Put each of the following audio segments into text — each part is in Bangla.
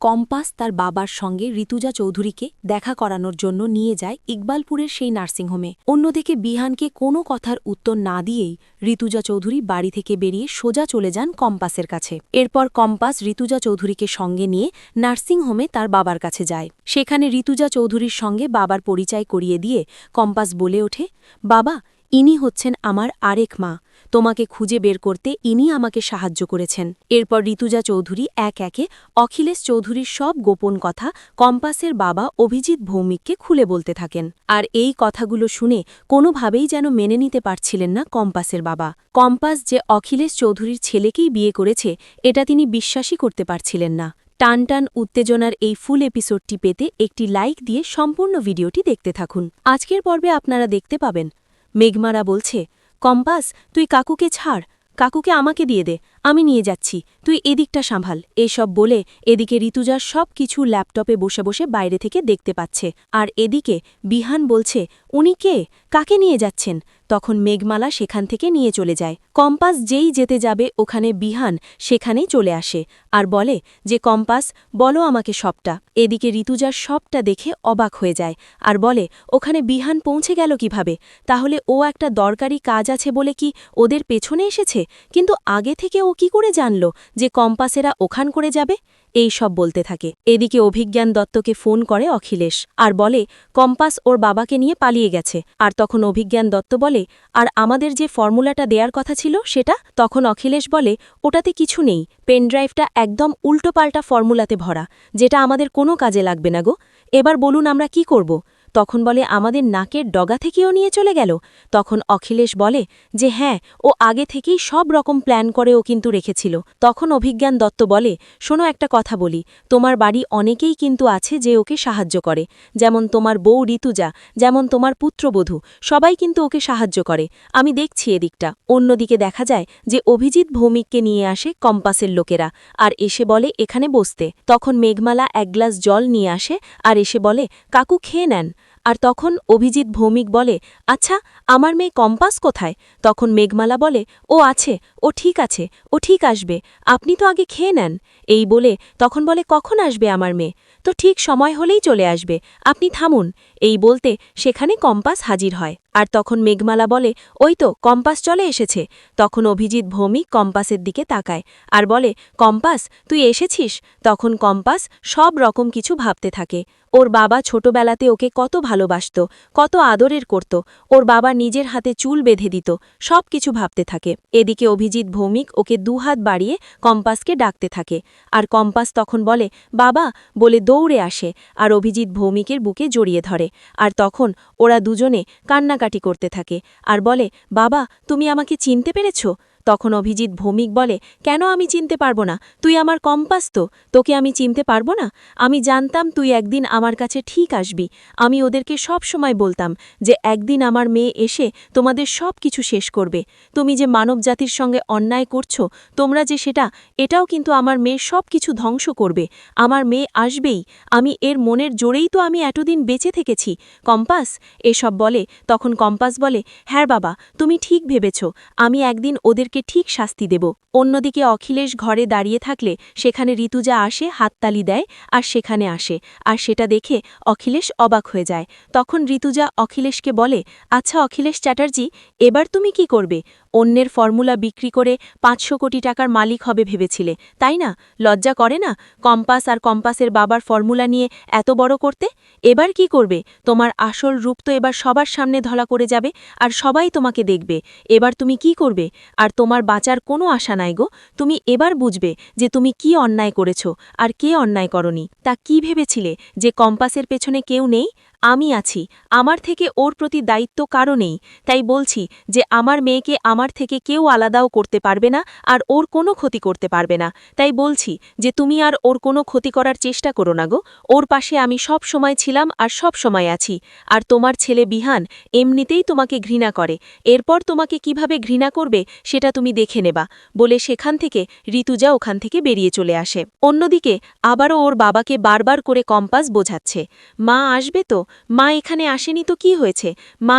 কম্পাস তার বাবার সঙ্গে ঋতুজা চৌধুরীকে দেখা করানোর জন্য নিয়ে যায় ইকবালপুরের সেই নার্সিংহোমে। অন্যদিকে বিহানকে কোনো কথার উত্তর না দিয়েই ঋতুজা চৌধুরী বাড়ি থেকে বেরিয়ে সোজা চলে যান কম্পাসের কাছে। এরপর কম্পাস ঋতুজা চৌধুরীকে সঙ্গে নিয়ে নার্সিংহোমে তার বাবার কাছে যায়। সেখানে ঋতুজা চৌধুরীর সঙ্গে বাবার পরিচয় করিয়ে দিয়ে কম্পাস বলে ওঠে, বাবা ইনি হচ্ছেন আমার আরেক মা। তোমাকে খুঁজে বের করতে ইনি আমাকে সাহায্য করেছেন। এরপর ঋতুজা চৌধুরী এক একে, অখিলেশ চৌধুরীর সব গোপন কথা কম্পাসের বাবা অভিজিৎ ভৌমিককে খুলে বলতে থাকেন। আর এই কথাগুলো শুনে কোনোভাবেই যেন মেনে নিতে পারছিলেন না কম্পাসের বাবা। কম্পাস যে অখিলেশ চৌধুরীর ছেলেকেই বিয়ে করেছে, এটা তিনি বিশ্বাসই করতে পারছিলেন না। টান টান উত্তেজনার এই ফুল এপিসোডটি পেতে একটি লাইক দিয়ে সম্পূর্ণ ভিডিওটি দেখতে থাকুন। আজকের পর্বে আপনারা দেখতে পাবেন মেঘমারা বলছে কম্পাস তুই কাকুকে ছাড়। কাকুকে আমাকে দিয়ে দে। আমি নিয়ে যাচ্ছি, তুই এদিকটা সামভাল এসব বলে এদিকে ঋতুজার সব কিছু ল্যাপটপে বসে বসে বাইরে থেকে দেখতে পাচ্ছে। আর এদিকে বিহান বলছে, উনি কে? কাকে নিয়ে যাচ্ছেন? তখন মেঘমালা সেখান থেকে নিয়ে চলে যায়। কম্পাস যেই যেতে যাবে ওখানে বিহান সেখানেই চলে আসে আর বলে যে, কম্পাস, বলো আমাকে সবটা। এদিকে ঋতুজার সবটা দেখে অবাক হয়ে যায় আর বলে, ওখানে বিহান পৌঁছে গেল কীভাবে? তাহলে ও একটা দরকারি কাজ আছে বলে কি ওদের পেছনে এসেছে? কিন্তু আগে থেকে ও কি করে জানল যে কম্পাসেরা ওখান করে যাবে? এই সব বলতে থাকে। এদিকে অভিজ্ঞান দত্তকে ফোন করে অখিলেশ আর বলে, কম্পাস ওর বাবাকে নিয়ে পালিয়ে গেছে। আর তখন অভিজ্ঞান দত্ত বলে, আর আমাদের যে ফর্মুলাটা দেয়ার কথা ছিল সেটা? তখন অখিলেশ বলে, ওটাতে কিছু নেই। পেনড্রাইভটা একদম উল্টোপাল্টা ফর্মুলাতে ভরা, যেটা আমাদের কোনো কাজে লাগবে না গো। এবার বলুন আমরা কি করব? তখন বলে, আমাদের নাকের ডগা থেকেও নিয়ে চলে গেল। তখন অখিলেশ বলে, যে হ্যাঁ ও আগে থেকেই সব রকম প্ল্যান করে ও কিন্তু রেখেছিল। তখন অভিজ্ঞান দত্ত বলে, শোনো একটা কথা বলি, তোমার বাড়ি অনেকেই কিন্তু আছে যে ওকে সাহায্য করে। যেমন তোমার বউ ঋতুজা, যেমন তোমার পুত্রবধূ সবাই কিন্তু ওকে সাহায্য করে। আমি দেখছি এদিকটা। অন্যদিকে দেখা যায় যে অভিজিৎ ভৌমিককে নিয়ে আসে কম্পাসের লোকেরা, আর এসে বলে, এখানে বসতে। তখন মেঘমালা এক গ্লাস জল নিয়ে আসে, আর এসে বলে, কাকু খেয়ে নেন। আর তখন অভিজিৎ ভৌমিক বলে আচ্ছা আমার মেয়ে কম্পাস কোথায়? তখন মেঘমালা বলে, ও আছে, ও ঠিক আছে, ও ঠিক আসবে, আপনি তো আগে খেয়ে নেন। এই বলে তখন বলে, কখন আসবে আমার মেয়ে? তো ঠিক সময় হলেই চলে আসবে। আপনি থামুন। এই বলতে সেখানে কম্পাস হাজির হয়। আর তখন মেঘমালা বলে, ওই তো, কম্পাস চলে এসেছে। তখন অভিজিৎ ভৌমিক কম্পাসের দিকে তাকায় আর বলে, কম্পাস, তুই এসেছিস? তখন কম্পাস সব রকম কিছু ভাবতে থাকে। ওর বাবা ছোটবেলাতে ওকে কত ভালোবাসত, কত আদরের করত, ওর বাবা নিজের হাতে চুল বেঁধে দিত, সব কিছু ভাবতে থাকে। এদিকে অভিজিৎ ভৌমিক ওকে দুহাত বাড়িয়ে কম্পাসকে ডাকতে থাকে। আর কম্পাস তখন বলে, বাবা, বলে দৌড়ে আসে আর অভিজিৎ ভৌমিকের বুকে জড়িয়ে ধরে। আর তখন ওরা দুজনে কান্নাকাটি করতে থাকে আর বলে, বাবা, তুমি আমাকে চিনতে পেরেছ? তখন অভিজিৎ ভৌমিক বলে, কেন আমি চিনতে পারব না? তুই আমার কম্পাস তো। তোকে আমি চিনতে পারব না? আমি জানতাম তুই একদিন আমার কাছে ঠিক আসবি। আমি ওদেরকে সব সময় বলতাম যে, একদিন আমার মেয়ে এসে তোমাদের সব কিছু শেষ করবে। তুমি যে মানব জাতির সঙ্গে অন্যায় করছ, তোমরা যে সেটা, এটাও কিন্তু আমার মেয়ে সব কিছু ধ্বংস করবে। আমার মেয়ে আসবেই। আমি এর মনের জোরেই তো আমি এতদিন বেঁচে থেকেছি। কম্পাস? এসব বলে। তখন কম্পাস বলে হ্যাঁ বাবা, তুমি ঠিক ভেবেছ। আমি একদিন ওদেরকে ঠিক শাস্তি দেব। অন্যদিকে অখিলেশ ঘরে দাঁড়িয়ে থাকলে সেখানে ঋতুজা আসে, হাততালি দেয় আর সেখানে আসে। আর সেটা দেখে অখিলেশ অবাক হয়ে যায়। তখন ঋতুজা অখিলেশকে বলে আচ্ছা অখিলেশ চ্যাটার্জি, এবার তুমি কি করবে? অন্যের ফর্মুলা বিক্রি করে পাঁচশো কোটি টাকার মালিক হবে ভেবেছিলে, তাই না? লজ্জা করে না? কম্পাস আর কম্পাসের বাবার ফর্মুলা নিয়ে এত বড় করতে? এবার কি করবে? তোমার আসল রূপ তো এবার সবার সামনে ধলা করে যাবে আর সবাই তোমাকে দেখবে। এবার তুমি কি করবে? আর তোমার বাঁচার কোনো আশা নাই গো। তুমি এবার বুঝবে যে তুমি কি অন্যায় করেছ আর কে অন্যায় করনি। তা কি ভেবেছিলে যে কম্পাসের পেছনে কেউ নেই? আমি আছি, আমার থেকে ওর প্রতি দায়িত্ব কারও নেই, তাই বলছি যে আমার মেয়েকে আমার থেকে কেউ আলাদাও করতে পারবে না আর ওর কোনো ক্ষতি করতে পারবে না। তাই বলছি যে তুমি আর ওর কোনো ক্ষতি করার চেষ্টা করো না গো। ওর পাশে আমি সব সময় ছিলাম আর সব সময় আছি। আর তোমার ছেলে বিহান এমনিতেই তোমাকে ঘৃণা করে। এরপর তোমাকে কীভাবে ঘৃণা করবে সেটা তুমি দেখে নেবা বলে সেখান থেকে ঋতুজা ওখান থেকে বেরিয়ে চলে আসে। অন্যদিকে আবারও ওর বাবাকে বারবার করে কম্পাস বোঝাচ্ছে। মা আসবে তো? মা এখানে আসেনি তো কি হয়েছে? মা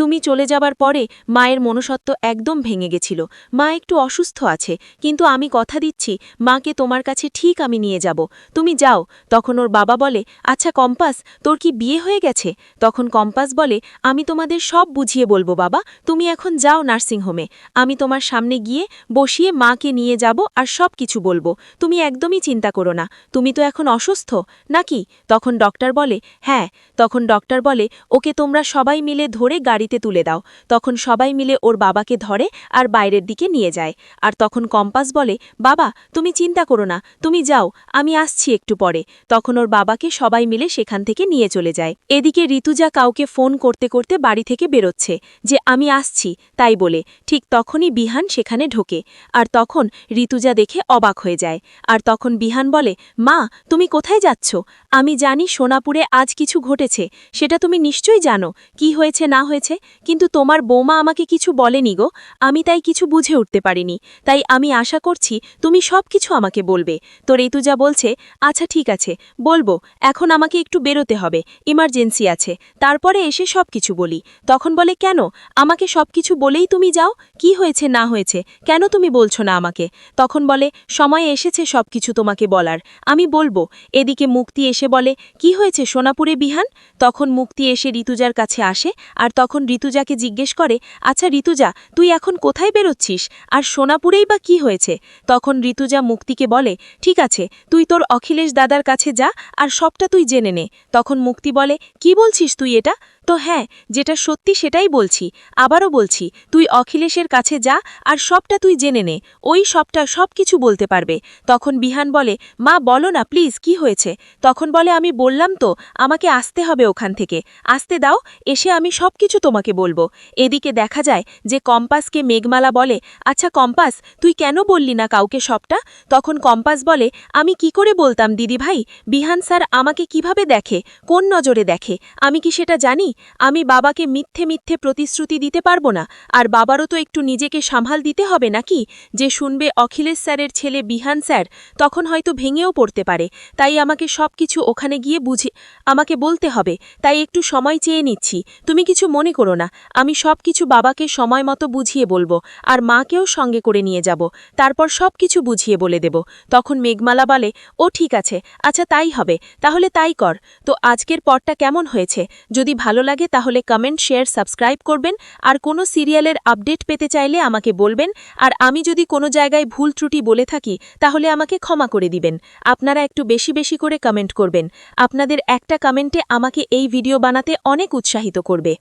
তুমি চলে যাবার পরে মায়ের মনসত্ব একদম ভেঙে গেছিল। মা একটু অসুস্থ আছে, কিন্তু আমি কথা দিচ্ছি, মাকে তোমার কাছে ঠিক আমি নিয়ে যাব। তুমি যাও, তখন ওর বাবা বলে আচ্ছা কম্পাস, তোর কি বিয়ে হয়ে গেছে? তখন কম্পাস বলে, আমি তোমাদের সব বুঝিয়ে বলব বাবা, তুমি এখন যাও নার্সিংহোমে। আমি তোমার সামনে গিয়ে বসিয়ে মাকে নিয়ে যাব আর সব কিছু বলব। তুমি একদমই চিন্তা করো না, তুমি তো এখন অসুস্থ, নাকি? তখন ডক্টর বলে হ্যাঁ। তখন ডক্টর বলে, ওকে তোমরা সবাই মিলে ধরে গাড়িতে তুলে দাও। তখন সবাই মিলে ওর বাবাকে ধরে আর বাইরের দিকে নিয়ে যায়। আর তখন কম্পাস বলে, বাবা, তুমি চিন্তা করো না, তুমি যাও, আমি আসছি একটু পরে। তখন ওর বাবাকে সবাই মিলে সেখান থেকে নিয়ে চলে যায়। এদিকে ঋতুজা কাউকে ফোন করতে করতে বাড়ি থেকে বেরোচ্ছে, যে, আমি আসছি, তাই বলে। ঠিক তখনই বিহান সেখানে ঢোকে। আর তখন ঋতুজা দেখে অবাক হয়ে যায়। আর তখন বিহান বলে, মা, তুমি কোথায় যাচ্ছ? আমি জানি সোনাপুরে আজ কিছু ঘটেছে, সেটা তুমি নিশ্চয়ই জানো। কি হয়েছে না হয়েছে কিন্তু তোমার বৌমা আমাকে কিছু বলেনি গো। আমি তাই কিছু বুঝে উঠতে পারিনি। তাই আমি আশা করছি তুমি সব কিছু আমাকে বলবে। তো ঋতুজা বলছে আচ্ছা ঠিক আছে, বলব, এখন আমাকে একটু বেরোতে হবে, ইমার্জেন্সি আছে। তারপরে এসে সব কিছু বলি। তখন বলে, কেন? আমাকে সব কিছু বলেই তুমি যাও? কি হয়েছে, না হয়েছে? কেন তুমি বলছো না আমাকে? তখন বলে, সময় এসেছে সব কিছু তোমাকে বলার। আমি বলব। এদিকে মুক্তি এসে বলে, কি হয়েছে সোনাপুরে বিহান? তখন মুক্তি এসে ঋতুজার কাছে আসে, আর তখন ঋতুজাকে জিজ্ঞেস করে আচ্ছা ঋতুজা, তুই এখন কোথায় বেরোচ্ছিস? আর সোনাপুরেই বা কি হয়েছে? তখন ঋতুজা মুক্তিকে বলে, ঠিক আছে, তুই তোর অখিলেশ দাদার কাছে যা, আর সবটা তুই জেনে নে। তখন মুক্তি বলে, কি বলছিস তুই এটা? তো হ্যাঁ যেটা সত্যি সেটাই বলছি, আবারও বলছি, তুই অখিলেশের কাছে যা আর সবটা তুই জেনে নে, ওই সবটা সব কিছু বলতে পারবে। তখন বিহান বলে, মা, বলো না প্লিজ কি হয়েছে? তখন বলে, আমি বললাম তো, আমাকে আসতে হবে ওখান থেকে, আসতে দাও, এসে আমি সব কিছু তোমাকে বলব। এদিকে দেখা যায় যে কম্পাসকে মেঘমালা বলে আচ্ছা কম্পাস, তুই কেন বললি না কাউকে সবটা? তখন কম্পাস বলে, আমি কি করে বলতাম দিদি ভাই বিহান স্যার আমাকে কীভাবে দেখে? কোন নজরে দেখে? আমি কি সেটা জানি? আমি বাবাকে মিথ্যে মিথ্যে প্রতিশ্রুতি দিতে পারব না, আর বাবারও তো একটু নিজেকে সামাল দিতে হবে নাকি? যে শুনবে অখিলেশ স্যারের ছেলে বিহান স্যার, তখন হয়তো ভেঙেও পড়তে পারে। তাই আমাকে সব কিছু ওখানে গিয়ে বুঝে, আমাকে বলতে হবে। তাই একটু সময় চেয়ে নিচ্ছি। তুমি কিছু মনে করো না। আমি সব কিছু বাবাকে সময় মতো বুঝিয়ে বলব, আর মাকেও সঙ্গে করে নিয়ে যাব। তারপর সব কিছু বুঝিয়ে বলে দেব। তখন মেঘমালা বলে, ও ঠিক আছে। আচ্ছা তাই হবে। তাহলে তাই কর। তো আজকের পরটা কেমন হয়েছে? যদি ভালো লাগে তাহলে কমেন্ট শেয়ার সাবস্ক্রাইব করবেন। আর কোনো সিরিয়ালের আপডেট পেতে চাইলে আমাকে বলবেন। আর আমি যদি কোনো জায়গায় ভুল ত্রুটি বলে থাকি, তাহলে আমাকে ক্ষমা করে দিবেন। আপনারা একটু বেশি বেশি করে কমেন্ট করবেন। আপনাদের একটা কমেন্টে আমাকে এই ভিডিও বানাতে অনেক উৎসাহিত করবে।